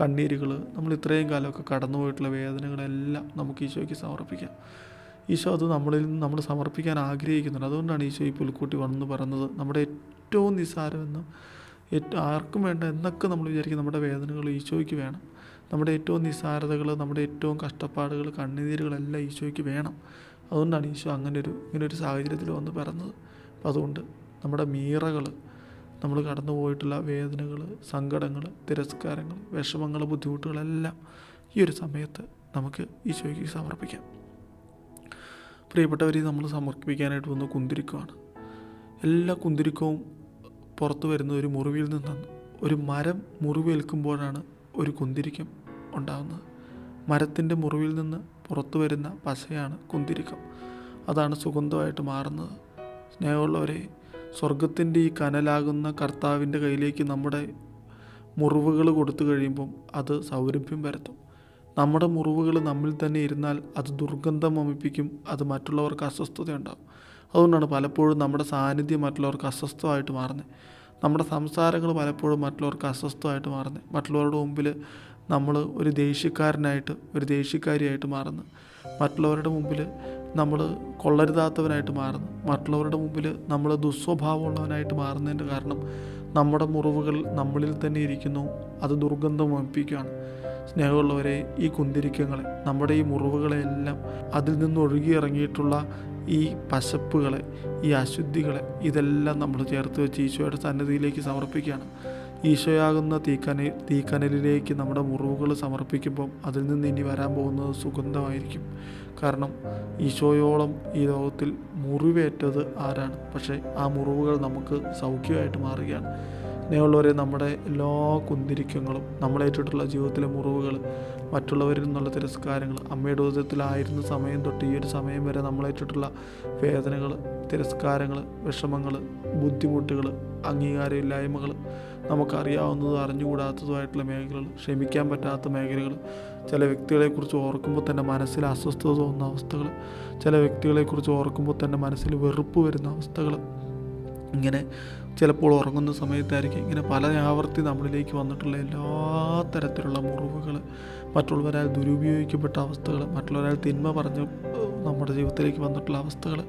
കണ്ണീരുകൾ നമ്മൾ ഇത്രയും കാലമൊക്കെ കടന്നു പോയിട്ടുള്ള വേദനകളെല്ലാം നമുക്ക് ഈശോയ്ക്ക് സമർപ്പിക്കാം. ഈശോ അത് നമ്മളിൽ നിന്ന് നമ്മൾ സമർപ്പിക്കാൻ ആഗ്രഹിക്കുന്നുണ്ട്. അതുകൊണ്ടാണ് ഈശോ ഈ പുൽക്കൂട്ടി വന്ന് പറഞ്ഞത് നമ്മുടെ ഏറ്റവും നിസ്സാരമെന്നും ഏറ്റവും ആർക്കും വേണ്ട എന്നൊക്കെ നമ്മൾ വിചാരിക്കും നമ്മുടെ വേദനകൾ ഈശോയ്ക്ക് വേണം. നമ്മുടെ ഏറ്റവും നിസ്സാരതകൾ നമ്മുടെ ഏറ്റവും കഷ്ടപ്പാടുകൾ കണ്ണുനീരുകളെല്ലാം ഈശോയ്ക്ക് വേണം. അതുകൊണ്ടാണ് ഈശോ അങ്ങനെ ഒരു ഇങ്ങനെ ഒരു സാഹചര്യത്തിൽ വന്ന് പറഞ്ഞത് അപ്പം അതുകൊണ്ട് നമ്മുടെ മീറകൾ നമ്മൾ കടന്നു പോയിട്ടുള്ള വേദനകൾ സങ്കടങ്ങൾ തിരസ്കാരങ്ങൾ വിഷമങ്ങൾ ബുദ്ധിമുട്ടുകളെല്ലാം ഈ ഒരു സമയത്ത് നമുക്ക് ഈശോയ്ക്ക് സമർപ്പിക്കാം. പ്രിയപ്പെട്ടവരെ നമ്മൾ സമർപ്പിക്കാനായിട്ട് വന്ന് കുന്തിരിക്കമാണ് എല്ലാ കുന്തിരിക്കവും പുറത്തു വരുന്ന ഒരു മുറിവിൽ നിന്നാണ് ഒരു മരം മുറിവേൽക്കുമ്പോഴാണ് ഒരു കുന്തിരിക്കം ഉണ്ടാകുന്നത്. മരത്തിന്റെ മുറിവിൽ നിന്ന് പുറത്തു വരുന്ന പശയാണ് കുന്തിരിക്കം. അതാണ് സുഗന്ധമായിട്ട് മാറുന്നത്. സ്നേഹമുള്ളവരെ സ്വർഗത്തിന്റെ ഈ കനലാകുന്ന കർത്താവിന്റെ കയ്യിലേക്ക് നമ്മുടെ മുറിവുകൾ കൊടുത്തു കഴിയുമ്പം അത് സൗരഭ്യം വരുത്തും. നമ്മുടെ മുറിവുകൾ നമ്മിൽ തന്നെ ഇരുന്നാൽ അത് ദുർഗന്ധം വമിപ്പിക്കും അത് മറ്റുള്ളവർക്ക് അസ്വസ്ഥത ഉണ്ടാകും അതുകൊണ്ടാണ് പലപ്പോഴും നമ്മുടെ സാന്നിധ്യം മറ്റുള്ളവർക്ക് അസ്വസ്ഥമായിട്ട് മാറുന്നത്. നമ്മുടെ സംസാരങ്ങൾ പലപ്പോഴും മറ്റുള്ളവർക്ക് അസ്വസ്ഥമായിട്ട് മാറുന്നത്. മറ്റുള്ളവരുടെ മുമ്പിൽ നമ്മൾ ഒരു ദേഷ്യക്കാരനായിട്ട് ഒരു ദേഷ്യക്കാരിയായിട്ട് മാറുന്നു. മറ്റുള്ളവരുടെ മുമ്പിൽ നമ്മൾ കൊള്ളരുതാത്തവനായിട്ട് മാറുന്നു. മറ്റുള്ളവരുടെ മുമ്പിൽ നമ്മൾ ദുസ്വഭാവമുള്ളവനായിട്ട് മാറുന്നതിന്റെ കാരണം നമ്മുടെ മുറിവുകൾ നമ്മളിൽ തന്നെ ഇരിക്കുന്നു. അത് ദുർഗന്ധം വമിപ്പിക്കുകയാണ് സ്നേഹമുള്ളവരെ ഈ കുന്തിരിക്കങ്ങളെ നമ്മുടെ ഈ മുറിവുകളെല്ലാം അതിൽ നിന്ന് ഒഴുകിയിറങ്ങിയിട്ടുള്ള ഈ പശപ്പുകളെ ഈ അശുദ്ധികളെ ഇതെല്ലാം നമ്മൾ ചേർത്ത് വെച്ച് ഈശോയുടെ സന്നദ്ധിയിലേക്ക് സമർപ്പിക്കുകയാണ്. ഈശോയാകുന്ന തീക്കന തീക്കനലിലേക്ക് നമ്മുടെ മുറിവുകൾ സമർപ്പിക്കുമ്പം അതിൽ നിന്ന് ഇനി വരാൻ പോകുന്നത് സുഗന്ധമായിരിക്കും. കാരണം ഈശോയോളം ഈ ലോകത്തിൽ മുറിവേറ്റത് ആരാണ്? പക്ഷേ ആ മുറിവുകൾ നമുക്ക് സൗഖ്യമായിട്ട് മാറുകയാണ്. ഇങ്ങനെയുള്ളവരെ നമ്മുടെ എല്ലാ കുന്തിരിക്കങ്ങളും നമ്മളേറ്റിട്ടുള്ള ജീവിതത്തിലെ മുറിവുകൾ മറ്റുള്ളവരിൽ നിന്നുള്ള തിരസ്കാരങ്ങൾ അമ്മയുടെ ഉദരത്തിലായിരുന്ന സമയം തൊട്ട് ഈ ഒരു സമയം വരെ നമ്മളേറ്റിട്ടുള്ള വേദനകൾ തിരസ്കാരങ്ങൾ വിഷമങ്ങൾ ബുദ്ധിമുട്ടുകൾ അംഗീകാരമില്ലായ്മകൾ നമുക്കറിയാവുന്നതും അറിഞ്ഞുകൂടാത്തതുമായിട്ടുള്ള മേഖലകൾ ക്ഷമിക്കാൻ പറ്റാത്ത മേഖലകൾ ചില വ്യക്തികളെക്കുറിച്ച് ഓർക്കുമ്പോൾ തന്നെ മനസ്സിൽ അസ്വസ്ഥത തോന്നുന്ന അവസ്ഥകൾ ചില വ്യക്തികളെക്കുറിച്ച് ഓർക്കുമ്പോൾ തന്നെ മനസ്സിൽ വെറുപ്പ് വരുന്ന അവസ്ഥകൾ. ഇങ്ങനെ ചിലപ്പോൾ ഉറങ്ങുന്ന സമയത്തായിരിക്കും ഇങ്ങനെ പല ആവർത്തി നമ്മളിലേക്ക് വന്നിട്ടുള്ള എല്ലാ തരത്തിലുള്ള മുറിവുകൾ മറ്റുള്ളവരാൽ ദുരുപയോഗിക്കപ്പെട്ട അവസ്ഥകൾ മറ്റുള്ളവരാൽ തിന്മ പറഞ്ഞ് നമ്മുടെ ജീവിതത്തിലേക്ക് വന്നിട്ടുള്ള അവസ്ഥകൾ.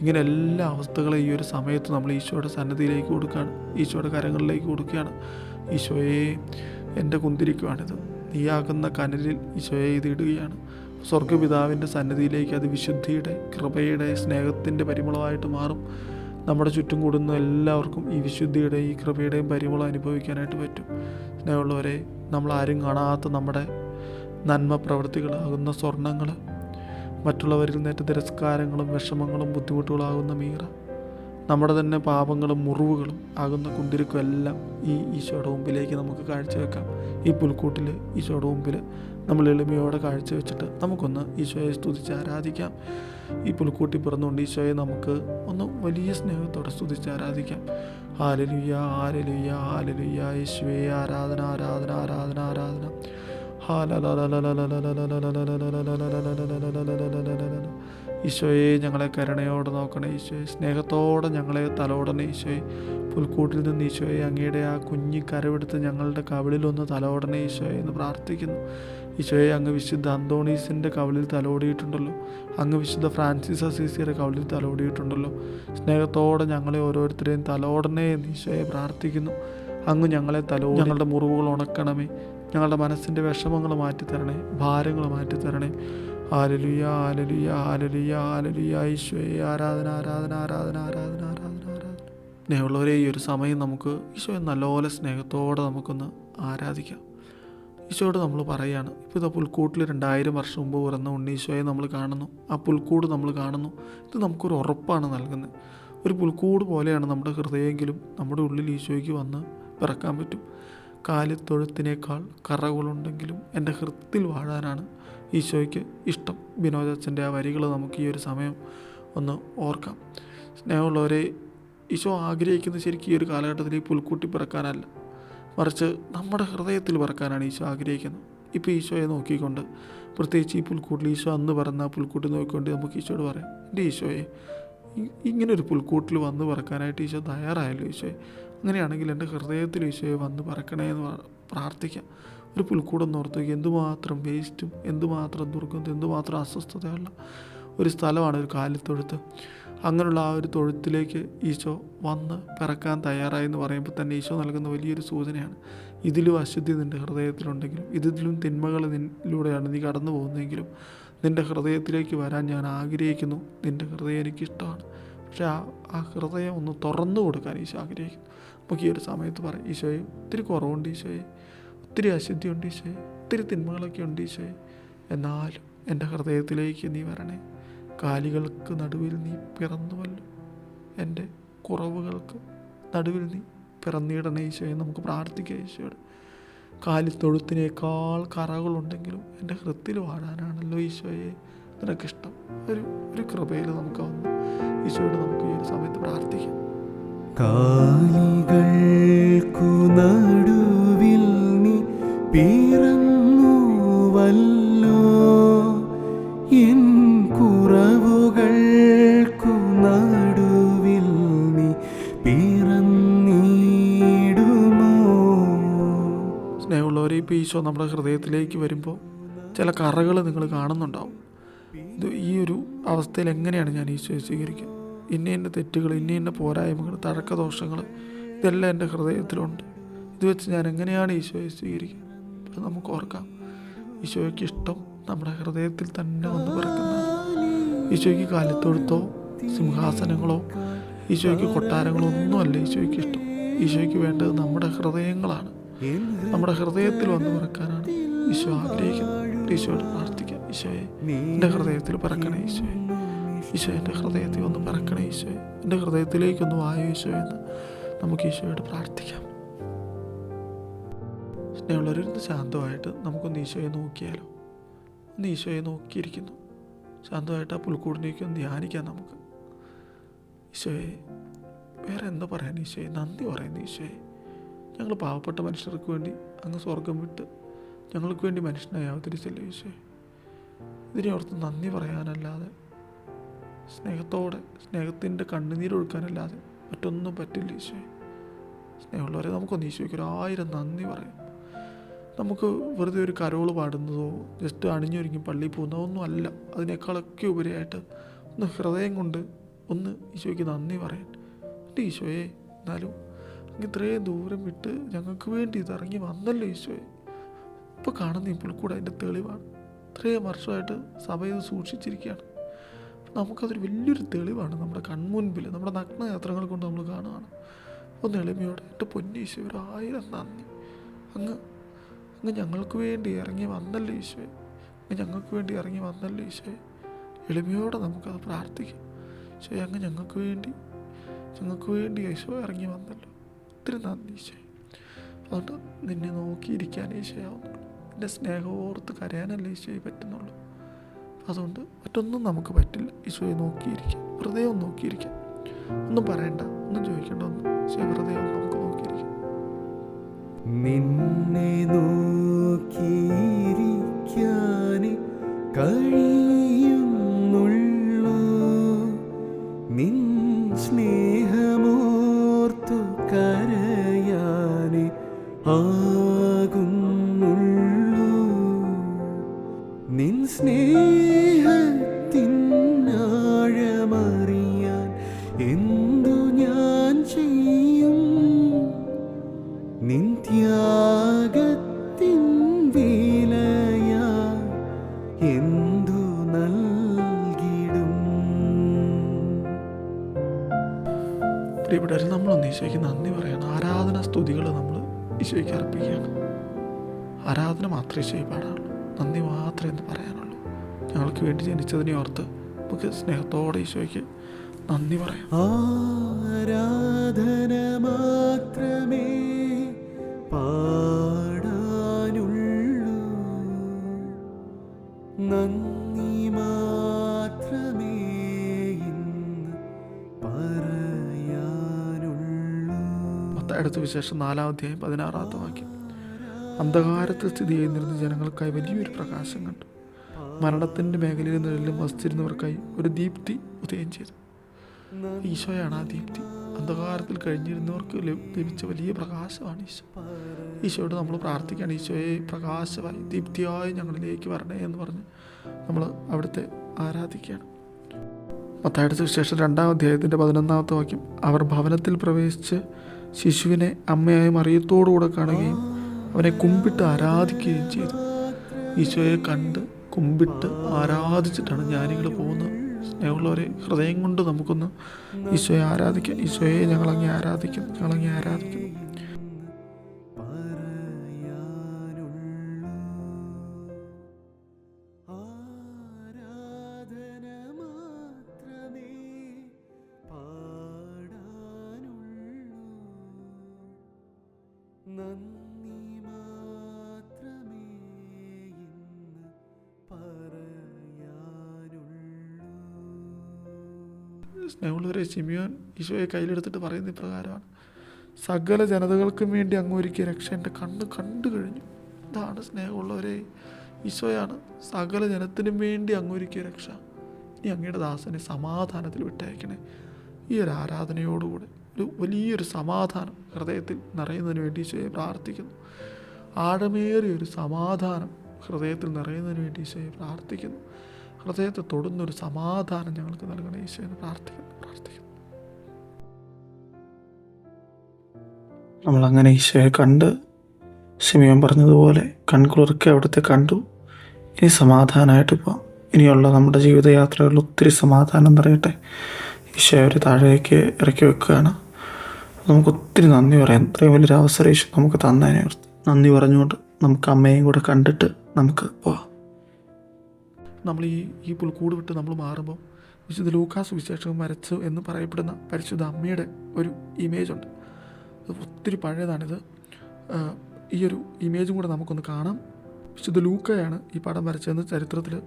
ഇങ്ങനെ എല്ലാ അവസ്ഥകളും ഈ ഒരു സമയത്ത് നമ്മൾ ഈശോയുടെ സന്നദ്ധിയിലേക്ക് കൊടുക്കുകയാണ്. ഈശോയുടെ കരങ്ങളിലേക്ക് കൊടുക്കുകയാണ്. ഈശോയെ എന്റെ കുന്തിരിക്കുവാണിത്. നീയാകുന്ന കനലിൽ ഈശോയെ ഇത് ഇടുകയാണ് സ്വർഗപിതാവിന്റെ സന്നദ്ധിയിലേക്ക് അത് വിശുദ്ധിയുടെ കൃപയുടെ സ്നേഹത്തിന്റെ പരിമളമായിട്ട് മാറും. നമ്മുടെ ചുറ്റും കൂടുന്ന എല്ലാവർക്കും ഈ വിശുദ്ധിയുടെ ഈ കൃപയുടെയും പരിമളം അനുഭവിക്കാനായിട്ട് പറ്റും. സ്നേഹമുള്ളവരെ നമ്മൾ ആരും കാണാത്ത നമ്മുടെ നന്മ പ്രവൃത്തികളാകുന്ന സ്വർണങ്ങൾ മറ്റുള്ളവരിൽ നിന്നേറ്റ തിരസ്കാരങ്ങളും വിഷമങ്ങളും ബുദ്ധിമുട്ടുകളാകുന്ന മീറ. നമ്മുടെ തന്നെ പാപങ്ങളും മുറിവുകളും ആകുന്ന കുന്തിരിക്കും എല്ലാം ഈ ഈശോയുടെ മുമ്പിലേക്ക് നമുക്ക് കാഴ്ചവെക്കാം. ഈ പുൽക്കൂട്ടിൽ ഈശോയുടെ മുമ്പിൽ നമ്മൾ എളിമയോടെ കാഴ്ചവെച്ചിട്ട് നമുക്കൊന്ന് ഈശോയെ സ്തുതിച്ച് ആരാധിക്കാം. ഈ പുൽക്കൂട്ടി പിറന്നുകൊണ്ട് ഈശോയെ നമുക്ക് ഒന്ന് വലിയ സ്നേഹത്തോടെ സ്തുതിച്ച് ആരാധിക്കാം. ആലലുയ്യ ആലലുയ്യ ആലലുയ്യ ഈശോയെ ആരാധന ആരാധന ആരാധന ആരാധന. ഈശോയെ ഞങ്ങളെ കരുണയോടെ നോക്കണേ ഈശോയെ സ്നേഹത്തോടെ ഞങ്ങളെ തലോടണേ ഈശോയെ പുൽക്കൂട്ടിൽ നിന്ന് ഈശോയെ അങ്ങയുടെ ആ കുഞ്ഞി കരവെടുത്ത് ഞങ്ങളുടെ കവിളിലൊന്ന് തലോടണേ ഈശോയെ എന്ന് പ്രാർത്ഥിക്കുന്നു ഈശോയെ അങ്ങ് വിശുദ്ധ അന്തോണീസിന്റെ കവിളിൽ തലോടിയിട്ടുണ്ടല്ലോ അങ്ങ് വിശുദ്ധ ഫ്രാൻസിസ് അസീസിയുടെ കവിളിൽ തലോടിയിട്ടുണ്ടല്ലോ സ്നേഹത്തോടെ ഞങ്ങളെ ഓരോരുത്തരെയും തലോടണേ എന്ന് ഈശോയെ പ്രാർത്ഥിക്കുന്നു അങ്ങ് ഞങ്ങളെ തലോ ഞങ്ങളുടെ മുറിവുകൾ ഉണക്കണമേ ഞങ്ങളുടെ മനസ്സിന്റെ വിഷമങ്ങൾ മാറ്റിത്തരണേ ഭാരങ്ങൾ മാറ്റിത്തരണേ. ആലലുയ ആലലുയ ആലലുയ ആലലുയ ഈശോയെ ആരാധന ആരാധന ആരാധന ആരാധന ആരാധന ആരാധന. സ്നേഹമുള്ളവരെ ഈ ഒരു സമയം നമുക്ക് ഈശോയെ നല്ലപോലെ സ്നേഹത്തോടെ നമുക്കൊന്ന് ആരാധിക്കാം. ഈശോയോട് നമ്മൾ പറയുകയാണ് ഇപ്പോൾ ഇതാ പുൽക്കൂട്ടിൽ രണ്ടായിരം വർഷം മുമ്പ് പിറന്ന ഉണ്ണീശോയെ നമ്മൾ കാണുന്നു. ആ പുൽക്കൂട് നമ്മൾ കാണുന്നു. ഇത് നമുക്കൊരു ഉറപ്പാണ് നൽകുന്നത്. ഒരു പുൽക്കൂട് പോലെയാണ് നമ്മുടെ ഹൃദയമെങ്കിലും നമ്മുടെ ഉള്ളിൽ ഈശോയ്ക്ക് വന്ന് പിറക്കാൻ പറ്റും. കാലിത്തൊഴുത്തിനേക്കാൾ കറകളുണ്ടെങ്കിലും എന്റെ ഹൃത്തിൽ വാഴാനാണ് ഈശോയ്ക്ക് ഇഷ്ടം. വിനോദച്ചന്റെ ആ വരികൾ നമുക്ക് ഈ ഒരു സമയം ഒന്ന് ഓർക്കാം. സ്നേഹമുള്ളവരെ ഈശോ ആഗ്രഹിക്കുന്നത് ശരിക്കും ഈ ഒരു കാലഘട്ടത്തിൽ ഈ പുൽക്കൂട്ടി പിറക്കാനല്ല. മറിച്ച് നമ്മുടെ ഹൃദയത്തിൽ പിറക്കാനാണ് ഈശോ ആഗ്രഹിക്കുന്നത്. ഇപ്പോൾ ഈശോയെ നോക്കിക്കൊണ്ട് പ്രത്യേകിച്ച് ഈ പുൽക്കൂട്ടിൽ ഈശോ അന്ന് പറഞ്ഞ ആ പുൽക്കൂട്ടി നോക്കിക്കൊണ്ട് നമുക്ക് ഈശോയോട് പറയാം എന്റെ ഈശോയെ ഇങ്ങനൊരു പുൽക്കൂട്ടിൽ വന്ന് പറക്കാനായിട്ട് ഈശോ തയ്യാറായല്ലോ ഈശോയെ. അങ്ങനെയാണെങ്കിൽ എന്റെ ഹൃദയത്തിൽ ഈശോയെ വന്ന് പറക്കണേ എന്ന് പ്ര- പ്രാർത്ഥിക്കാം. ഒരു പുൽക്കൂടം ഓർത്തു എന്തുമാത്രം വേസ്റ്റും എന്തുമാത്രം ദുർഗന്ധം എന്തുമാത്രം അസ്വസ്ഥതയുള്ള ഒരു സ്ഥലമാണ് ഒരു കാലിത്തൊഴുത്ത്. അങ്ങനെയുള്ള ആ ഒരു തൊഴുത്തിലേക്ക് ഈശോ വന്ന് പിറക്കാൻ തയ്യാറായി എന്ന് പറയുമ്പോൾ തന്നെ ഈശോ നൽകുന്ന വലിയൊരു സൂചനയാണ്. ഇതിലും അശുദ്ധി നിന്റെ ഹൃദയത്തിലുണ്ടെങ്കിലും ഇതിലും തിന്മകൾ നിന്നിലൂടെയാണ് നീ കടന്നു പോകുന്നതെങ്കിലും നിന്റെ ഹൃദയത്തിലേക്ക് വരാൻ ഞാൻ ആഗ്രഹിക്കുന്നു. നിന്റെ ഹൃദയം എനിക്കിഷ്ടമാണ്. പക്ഷേ ആ ആ ഹൃദയം ഒന്ന് തുറന്നു കൊടുക്കാൻ ഈശോ ആഗ്രഹിക്കുന്നു. നമുക്ക് ഈ ഒരു സമയത്ത് പറയും ഈശോയെ ഒത്തിരി കുറവുണ്ട് ഈശോയെ ഒത്തിരി അശുദ്ധിയുണ്ട് ഈശോയെ ഒത്തിരി തിന്മകളൊക്കെ ഉണ്ട് ഈശോയെ. എന്നാലും എന്റെ ഹൃദയത്തിലേക്ക് നീ വരണേ. കാലികൾക്ക് നടുവിൽ നീ പിറന്നുവല്ലോ. എന്റെ കുറവുകൾക്ക് നടുവിൽ നീ പിറന്നിടണേ ഈശോയെ. നമുക്ക് പ്രാർത്ഥിക്കാം ഈശോയോട്. കാലിത്തൊഴുത്തിനേക്കാൾ കറകളുണ്ടെങ്കിലും എന്റെ ഹൃത്തിൽ വാടാനാണല്ലോ ഈശോയെ. നിനക്കിഷ്ടം. ഒരു ഒരു കൃപയിൽ നമുക്ക് വന്ന്. ഈശോയോട് നമുക്ക് ഈ ഒരു സമയത്ത് പ്രാർത്ഥിക്കാം. കാലികൾക്കു നടുവിൽ നീ പിറന്നുവല്ലോ എൻ കുറവുകൾക്കു നടുവിൽ നീ പിറന്നിടുമോ? സ്നേഹമുള്ളവരെ ഇപ്പോൾ ഈശോ നമ്മുടെ ഹൃദയത്തിലേക്ക് വരുമ്പോൾ ചില കറകൾ നിങ്ങൾ കാണുന്നുണ്ടാവും. ഇത് ഈ ഒരു അവസ്ഥയിൽ എങ്ങനെയാണ് ഞാൻ ഈശോയെ സ്വീകരിക്കുക? ഇന്ന ഇന്ന തെറ്റുകൾ ഇന്ന ഇന്ന പോരായ്മകൾ തഴക്കദോഷങ്ങൾ ഇതെല്ലാം എന്റെ ഹൃദയത്തിലുണ്ട്. ഇത് വെച്ച് ഞാൻ എങ്ങനെയാണ് ഈശോയെ സ്വീകരിക്കുക? അപ്പോൾ നമുക്ക് ഓർക്കാം. ഈശോയ്ക്ക് ഇഷ്ടം നമ്മുടെ ഹൃദയത്തിൽ തന്നെ വന്ന് പിറക്കുന്നതാണ്. ഈശോയ്ക്ക് കാലത്തൊഴുത്തോ സിംഹാസനങ്ങളോ ഈശോയ്ക്ക് കൊട്ടാരങ്ങളോ ഒന്നുമല്ല ഈശോയ്ക്ക് ഇഷ്ടം. ഈശോയ്ക്ക് വേണ്ടത് നമ്മുടെ ഹൃദയങ്ങളാണ്. നമ്മുടെ ഹൃദയത്തിൽ വന്ന് പിറക്കാനാണ് ഈശോ ആഗ്രഹിക്കുന്നത്. ഈശോയോട് പ്രാർത്ഥിക്കാം. ഈശോയെ എന്റെ ഹൃദയത്തിൽ പിറക്കണേ ഈശോയെ. ഈശോ എന്റെ ഹൃദയത്തിൽ ഒന്ന് പറക്കണേ ഈശോയെ. എന്റെ ഹൃദയത്തിലേക്കൊന്ന് വായോ ഈശോ എന്ന് നമുക്ക് ഈശോയോട് പ്രാർത്ഥിക്കാം. സ്നേഹമുള്ളവരൊന്ന് ശാന്തമായിട്ട് നമുക്കൊന്ന് ഈശോയെ നോക്കിയാലോ. ഒന്ന് ഈശോയെ നോക്കിയിരിക്കുന്നു. ശാന്തമായിട്ട് ആ പുൽക്കൂടിനേക്ക് ഒന്ന് ധ്യാനിക്കാം നമുക്ക്. ഈശോയെ വേറെ എന്താ പറയാൻ ഈശോയെ? നന്ദി പറയുന്നു ഈശോയെ. ഞങ്ങൾ പാവപ്പെട്ട മനുഷ്യർക്ക് വേണ്ടി അങ്ങ് സ്വർഗം വിട്ട് ഞങ്ങൾക്ക് വേണ്ടി മനുഷ്യനായി അവതരിച്ചല്ലേ ഈശോയെ? ഇതിനെ ഓർത്ത് നന്ദി പറയാനല്ലാതെ സ്നേഹത്തോടെ സ്നേഹത്തിന്റെ കണ്ണുനീരൊഴുക്കാനല്ലാതെ മറ്റൊന്നും പറ്റില്ല ഈശോ സ്നേഹമുള്ളവരെ നമുക്കൊന്ന് ഈശോയ്ക്ക് ആയിരം നന്ദി പറയാം. നമുക്ക് വെറുതെ ഒരു കരോൾ പാടുന്നതോ ജസ്റ്റ് അണിഞ്ഞൊരുങ്ങി പള്ളിയിൽ പോകുന്നതോ ഒന്നും അല്ല. അതിനേക്കാളൊക്കെ ഉപരിയായിട്ട് ഒന്ന് ഹൃദയം കൊണ്ട് ഒന്ന് ഈശോയ്ക്ക് നന്ദി പറയാൻ. എന്റെ ഈശോയെ എന്നാലും അങ്ങ് ഇത്രയും ദൂരം വിട്ട് ഞങ്ങൾക്ക് വേണ്ടി ഇതിറങ്ങി വന്നല്ലോ ഈശോയെ. ഇപ്പോൾ കാണുന്ന ഇപ്പോൾ കൂടെ അതിന്റെ തെളിവാണ്. ഇത്രയും വർഷമായിട്ട് സഭ ഇത് സൂക്ഷിച്ചിരിക്കുകയാണ്. നമുക്കതൊരു വലിയൊരു തെളിവാണ് നമ്മുടെ കൺമുൻപിൽ നമ്മുടെ നഗ്നയാത്രകൾ കൊണ്ട് നമ്മൾ കാണുകയാണ് ഒന്ന് എളിമയോടെ എന്റെ പൊന്നീശോ ഒരു ആയിരം നന്ദി. അങ്ങ് അങ്ങ് ഞങ്ങൾക്ക് വേണ്ടി ഇറങ്ങി വന്നല്ലേ ഈശോയെ. അങ്ങ് ഞങ്ങൾക്ക് വേണ്ടി ഇറങ്ങി വന്നല്ലേ ഈശോയെ. എളിമയോടെ നമുക്കത് പ്രാർത്ഥിക്കാം. ഈശോയെ അങ്ങ് ഞങ്ങൾക്ക് വേണ്ടി ഞങ്ങൾക്ക് വേണ്ടി ഈശോ ഇറങ്ങി വന്നല്ലോ. ഒത്തിരി നന്ദി ഈശോയെ. അതുകൊണ്ട് നിന്നെ നോക്കിയിരിക്കാൻ ഈശോയാവുന്നുള്ളൂ. എന്റെ സ്നേഹം ഓർത്ത് കരയാനല്ലേ ഈശോയെ പറ്റുന്നുള്ളൂ. അതുകൊണ്ട് മറ്റൊന്നും നമുക്ക് പറ്റില്ല. ഈശോയെ നോക്കിയിരിക്കാം. വെറുതെ ഒന്ന് നോക്കിയിരിക്കാം. ഒന്നും പറയണ്ട. ഒന്നും ചോദിക്കേണ്ട. ഒന്നും. ഈശോയെ വെറുതെ ഒന്ന് നമുക്ക് നോക്കിയിരിക്കാം. നിന്നെ നോക്കിയിരിക്കാനേ കഴിയുന്നുള്ളൂ. നിൻ സ്നേഹമോർത്തു കരയാനേ ആകുന്നുള്ളൂ. നിൻ സ്നേഹത്തിനാഴമറിയാൻ എന്തു ഞാൻ ചെയ്യും? നിൻ വിലയാ എന്തു നൽകിടും? പ്രിയപ്പെട്ടവർ നമ്മളൊന്ന് ഈശോയ്ക്ക് നന്ദി പറയണം. ആരാധന സ്തുതികൾ നമ്മൾ ഈശോയ്ക്ക് അർപ്പിക്കുകയാണ്. ആരാധന മാത്രമേ ഈശോയ്ക്ക് പാടാനുള്ളൂ നന്ദി മാത്രമേ എന്ന് പറയാനുള്ളൂ. ഞങ്ങൾക്ക് വേണ്ടി ജനിച്ചതിനെ ഓർത്ത് നമുക്ക് സ്നേഹത്തോടെ ഈശോയ്ക്ക് നന്ദി പറയാം. ആരാധന മാത്രമേ പാടാനുള്ളൂ. നന്ദി മാത്രമേ പത്തായിടത്ത് വിശേഷം നാലാം അധ്യായം പതിനാറാമത്തെ വാക്യം. അന്ധകാരത്തിൽ സ്ഥിതി ചെയ്യുന്നിരുന്ന ജനങ്ങൾക്കായി വലിയൊരു പ്രകാശം കണ്ടു. മരണത്തിന്റെ മേഖലയിൽ നിഴലിലും വസിച്ചിരുന്നവർക്കായി ഒരു ദീപ്തി ഉദയം ചെയ്തു. ഈശോയാണ് ആ ദീപ്തി. അന്ധകാരത്തിൽ കഴിഞ്ഞിരുന്നവർക്ക് ലഭ- ലഭിച്ച വലിയ പ്രകാശമാണ് ഈശോ. ഈശോയോട് നമ്മൾ പ്രാർത്ഥിക്കുകയാണ് ഈശോയെ പ്രകാശമായി ദീപ്തിയായി ഞങ്ങളിലേക്ക് വരണേ എന്ന് പറഞ്ഞ് നമ്മൾ അവിടുത്തെ ആരാധിക്കുകയാണ്. പത്തായിരത്തി സുവിശേഷം രണ്ടാം അധ്യായത്തിന്റെ പതിനൊന്നാമത്തെ വാക്യം അവർ ഭവനത്തിൽ പ്രവേശിച്ച് ശിശുവിനെ അമ്മയായ മറിയത്തോടുകൂടെ കാണുകയും അവനെ കുമ്പിട്ട് ആരാധിക്കുകയും ചെയ്തു. ഈശോയെ കണ്ട് കുമ്പിട്ട് ആരാധിച്ചിട്ടാണ് ജ്ഞാനികൾ പോകുന്നത്. സ്നേഹമുള്ളവരെ ഹൃദയം കൊണ്ട് നമുക്കൊന്ന് ഈശോയെ ആരാധിക്കാം. ഈശോയെ ഞങ്ങളങ്ങെ ആരാധിക്കും ഞങ്ങളങ്ങെ ആരാധിക്കും. സിമിയോൻ ഈശോയെ കയ്യിലെടുത്തിട്ട് പറയുന്ന ഇപ്രകാരമാണ്. സകല ജനതകൾക്കും വേണ്ടി അങ്ങ് ഒരുക്കിയ രക്ഷ എന്റെ കണ്ണ് കണ്ടു കഴിഞ്ഞു. ഇതാണ് സ്നേഹമുള്ളവരെ. ഈശോയാണ് സകല ജനത്തിനും വേണ്ടി അങ്ങ് ഒരുക്കിയ രക്ഷ. ഇനി അങ്ങയുടെ ദാസനെ സമാധാനത്തിൽ വിട്ടയക്കണേ. ഈ ഒരു ആരാധനയോടുകൂടെ ഒരു വലിയൊരു സമാധാനം ഹൃദയത്തിൽ നിറയുന്നതിന് വേണ്ടി ഈശോയെ പ്രാർത്ഥിക്കുന്നു. ആഴമേറിയ ഒരു സമാധാനം ഹൃദയത്തിൽ നിറയുന്നതിന് വേണ്ടി ഈശോയെ പ്രാർത്ഥിക്കുന്നു. ഹൃദയത്തെ തൊടുന്നൊരു സമാധാനം ഞങ്ങൾക്ക് നൽകണേ ഈശോയെന്ന് പ്രാർത്ഥിക്കുന്നു. പ്രാർത്ഥിക്കുന്നു. നമ്മളങ്ങനെ ഈശോയെ കണ്ട് സിമിയോൻ പറഞ്ഞതുപോലെ കൺകുളിർക്കെ അവിടുത്തെ കണ്ടു. ഇനി സമാധാനമായിട്ട് പോവാം. ഇനിയുള്ള നമ്മുടെ ജീവിതയാത്രകളിൽ ഒത്തിരി സമാധാനം നിറയട്ടെ. ഈശോയെ ഒരു താഴേക്ക് ഇറക്കി വെക്കുകയാണ്. നമുക്ക് ഒത്തിരി നന്ദി പറയാം. ഇത്രയും വലിയൊരു അവസരം ഈശോ നമുക്ക് തന്നതിനെ ഓർത്ത് നന്ദി പറഞ്ഞുകൊണ്ട് നമുക്ക് അമ്മയും കൂടെ കണ്ടിട്ട് നമുക്ക് പോവാം. നമ്മൾ ഈ ഈ പുൽക്കൂട് വിട്ട് നമ്മൾ മാറുമ്പോൾ വിശുദ്ധ ലൂക്കാസ് വിശേഷം വരച്ചു എന്ന് പറയപ്പെടുന്ന പരിശുദ്ധ അമ്മയുടെ ഒരു ഇമേജ് ഉണ്ട്. ഒത്തിരി പഴയതാണിത്. ഈ ഒരു ഇമേജും കൂടെ നമുക്കൊന്ന് കാണാം. വിശുദ്ധ ലൂക്കയാണ് ഈ പടം വരച്ചതെന്ന് ചരിത്രത്തിൽ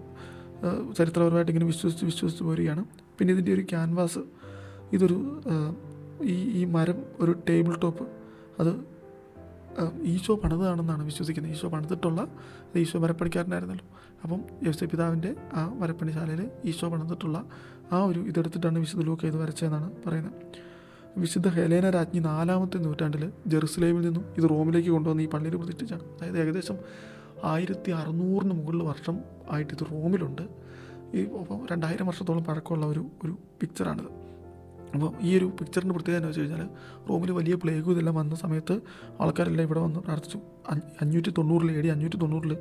ചരിത്രപരമായിട്ട് ഇങ്ങനെ വിശ്വസിച്ച് വിശ്വസിച്ച് പോരുകയാണ്. പിന്നെ ഇതിന്റെ ഒരു ക്യാൻവാസ് ഇതൊരു ഈ ഈ മരം ഒരു ടേബിൾ ടോപ്പ് അത് ഈശോ പണിതാണെന്നാണ് വിശ്വസിക്കുന്നത്. ഈശോ പണിതിട്ടുള്ള ഈശോ മരപ്പണിക്കാരനായിരുന്നല്ലോ അപ്പം യേശു പിതാവിന്റെ ആ മരപ്പണിശാലയിൽ ഈശോ പണിതിട്ടുള്ള ആ ഒരു ഇതെടുത്തിട്ടാണ് വിശുദ്ധ ലൂക്ക ഇത് വരച്ചതെന്നാണ് പറയുന്നത്. വിശുദ്ധ ഹെലേന രാജ്ഞി നാലാമത്തെ നൂറ്റാണ്ടിൽ ജെറുസലേമിൽ നിന്നും ഇത് റോമിലേക്ക് കൊണ്ടുവന്ന് ഈ പള്ളിയിൽ പ്രതിഷ്ഠിച്ചാണ് അതായത് ഏകദേശം ആയിരത്തി അറുന്നൂറിന് മുകളിൽ വർഷം ആയിട്ട് ഇത് റോമിലുണ്ട്. ഈ അപ്പോൾ രണ്ടായിരം വർഷത്തോളം പഴക്കമുള്ള ഒരു ഒരു പിക്ചറാണിത് അപ്പോൾ ഈ ഒരു പിക്ചറിന്റെ പ്രത്യേകത എന്ന് വെച്ച് കഴിഞ്ഞാൽ റോമിൽ വലിയ പ്ലേഗ് ഇതെല്ലാം വന്ന സമയത്ത് ആൾക്കാരെല്ലാം ഇവിടെ വന്ന് പ്രാർത്ഥിച്ചു. അഞ്ഞ് അഞ്ഞൂറ്റി തൊണ്ണൂറിൽ എ ഡി അഞ്ഞൂറ്റി തൊണ്ണൂറിൽ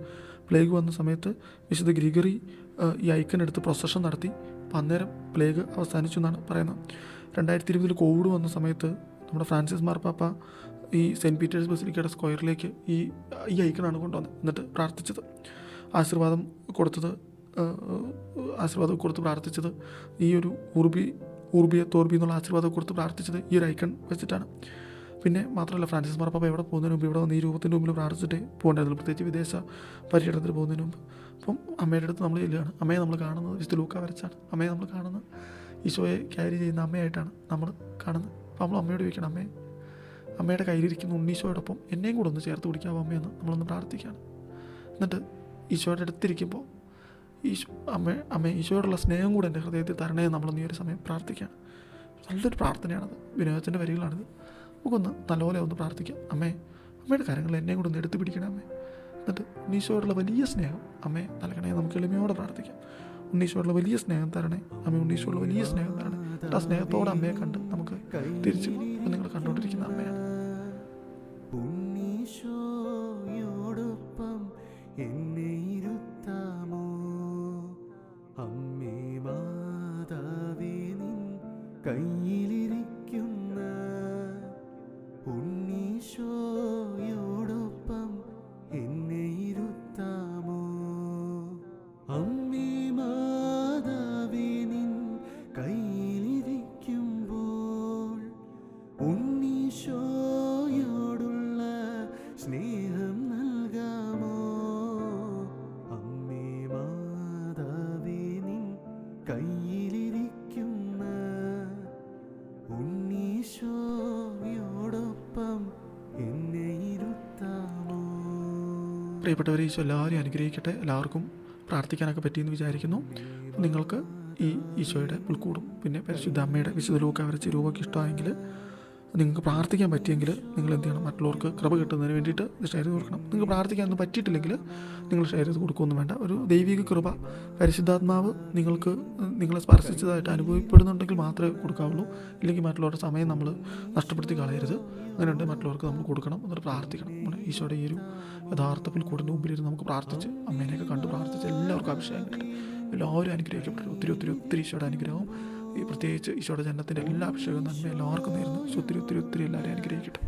പ്ലേഗ് വന്ന സമയത്ത് വിശുദ്ധ ഗ്രിഗറി ഈ ഐക്കൻ എടുത്ത് പ്രൊസഷൻ നടത്തി. അപ്പം അന്നേരം പ്ലേഗ് അവസാനിച്ചു എന്നാണ് പറയുന്നത്. രണ്ടായിരത്തി ഇരുപതിൽ കോവിഡ് വന്ന സമയത്ത് നമ്മുടെ ഫ്രാൻസിസ് മാർപ്പാപ്പ ഈ സെന്റ് പീറ്റേഴ്സ് ബസിലിക്കയുടെ സ്ക്വയറിലേക്ക് ഈ ഈ ഐക്കണാണ് കൊണ്ടുവന്നത്. എന്നിട്ട് പ്രാർത്ഥിച്ചത്. ആശീർവാദം കൊടുത്തത് ആശീർവാദം കൊടുത്ത് പ്രാർത്ഥിച്ചത്. ഈ ഒരു ഊർബി ഊർബിയെ തോർബി എന്നുള്ള ആശീർവാദം കൊടുത്ത് പ്രാർത്ഥിച്ചത് ഈ ഒരു ഐക്കൺ വെച്ചിട്ടാണ്. പിന്നെ മാത്രമല്ല ഫ്രാൻസിസ് മാർപ്പാപ്പ എവിടെ പോകുന്നതിന് മുമ്പ് ഇവിടെ വന്ന് ഈ രൂപത്തിന്റെ മുമ്പിൽ പ്രാർത്ഥിച്ചിട്ട് പോകേണ്ടത് പ്രത്യേകിച്ച് വിദേശ പര്യടനത്തിന് പോകുന്നതിന് മുമ്പ്. അപ്പം അമ്മയുടെ അടുത്ത് നമ്മൾ ചെല്ലുകയാണ്. അമ്മയെ നമ്മൾ കാണുന്നത്. വിശുദ്ധ ലൂക്ക വരച്ചാണ്. അമ്മയെ നമ്മൾ കാണുന്നത്. ഈശോയെ ക്യാരി ചെയ്യുന്ന അമ്മയായിട്ടാണ് നമ്മൾ കാണുന്നത്. അപ്പോൾ നമ്മൾ അമ്മയോട് ചോദിക്കണം അമ്മേ അമ്മയുടെ കയ്യിലിരിക്കുന്ന ഉണ്ണീശോയോടൊപ്പം എന്നെയും കൂടെ ഒന്ന് ചേർത്ത് പിടിക്കാവോ അമ്മയെന്ന് നമ്മളൊന്ന് പ്രാർത്ഥിക്കുകയാണ്. എന്നിട്ട് ഈശോയുടെ അടുത്തിരിക്കുമ്പോൾ ഈശോ അമ്മ അമ്മ ഈശോയോടുള്ള സ്നേഹം കൂടെ എന്റെ ഹൃദയത്തിൽ തരണേ നമ്മളൊന്ന് ഈ ഒരു സമയം പ്രാർത്ഥിക്കുകയാണ്. നല്ലൊരു പ്രാർത്ഥനയാണത് വിനോദത്തിന്റെ വരികളാണിത്. നമുക്കൊന്ന് നല്ലപോലെ ഒന്ന് പ്രാർത്ഥിക്കാം. അമ്മേ അമ്മയുടെ കാര്യങ്ങൾ എന്നെയും കൂടെ ഒന്ന് എടുത്തു പിടിക്കണേ അമ്മേ. എന്നിട്ട് ഉണ്ണീശോയോടുള്ള വലിയ സ്നേഹം അമ്മയെ നൽകണേ നമുക്ക് എളിമയോടെ പ്രാർത്ഥിക്കാം. ഉണ്ണീശോയോടുള്ള വലിയ സ്നേഹം തരണേ. അമ്മ ഉണ്ണീശോയുള്ള വലിയ സ്നേഹം തരണേ. ആ സ്നേഹത്തോടെ അമ്മയെ കണ്ട് നമുക്ക് തിരിച്ചു നിങ്ങൾ കണ്ടുകൊണ്ടിരിക്കുന്ന അമ്മയാണ്. പ്രിയപ്പെട്ടവരെ ഈശോ എല്ലാവരെയും അനുഗ്രഹിക്കട്ടെ. എല്ലാവർക്കും പ്രാർത്ഥിക്കാനൊക്കെ പറ്റിയെന്ന് വിചാരിക്കുന്നു. നിങ്ങൾക്ക് ഈ ഈശോയുടെ ഉൾക്കൂടും പിന്നെ പരിശുദ്ധ അമ്മയുടെ വിശുദ്ധ ലൂക്ക വരച്ച രൂപമൊക്കെ ഇഷ്ടമായെങ്കിൽ നിങ്ങൾക്ക് പ്രാർത്ഥിക്കാൻ പറ്റിയെങ്കിൽ നിങ്ങൾ എന്ത് ചെയ്യണം? മറ്റുള്ളവർക്ക് കൃപ കിട്ടുന്നതിന് വേണ്ടിയിട്ട് ഷെയർ ചെയ്ത് കൊടുക്കണം. നിങ്ങൾക്ക് പ്രാർത്ഥിക്കാനൊന്നും പറ്റിയിട്ടില്ലെങ്കിൽ നിങ്ങൾ ഷെയർ ചെയ്ത് കൊടുക്കുകയൊന്നും വേണ്ട. ഒരു ദൈവിക കൃപ പരിശുദ്ധാത്മാവ് നിങ്ങൾക്ക് നിങ്ങളെ സ്പർശിച്ചതായിട്ട് അനുഭവപ്പെടുന്നുണ്ടെങ്കിൽ മാത്രമേ കൊടുക്കാവുള്ളൂ. ഇല്ലെങ്കിൽ മറ്റുള്ളവരുടെ സമയം നമ്മൾ നഷ്ടപ്പെടുത്തി കളയരുത്. അങ്ങനെയുണ്ട് മറ്റുള്ളവർക്ക് നമ്മൾ കൊടുക്കണം. എന്നിട്ട് പ്രാർത്ഥിക്കണം. നമ്മുടെ ഈശോയുടെ ഈ ഒരു യഥാർത്ഥ പുൽക്കൂടിന്റെ മുമ്പിലിരുന്ന് നമുക്ക് പ്രാർത്ഥിച്ച് അമ്മേനെയൊക്കെ കണ്ട് പ്രാർത്ഥിച്ച് എല്ലാവർക്കും അഭിഷേകം കിട്ടട്ടെ. എല്ലാവരും അനുഗ്രഹിക്കപ്പെട്ടു ഒത്തിരി ഒത്തിരി ഒത്തിരി ഈശോയുടെ അനുഗ്രഹവും പ്രത്യേകിച്ച് ഈശോയുടെ ജനത്തിന്റെ എല്ലാ അഭിഷേകവും നന്മ എല്ലാവർക്കും നേരുന്നു. ഒത്തിരി ഒത്തിരി ഒത്തിരി എല്ലാവരെയും അനുഗ്രഹിക്കട്ടെ.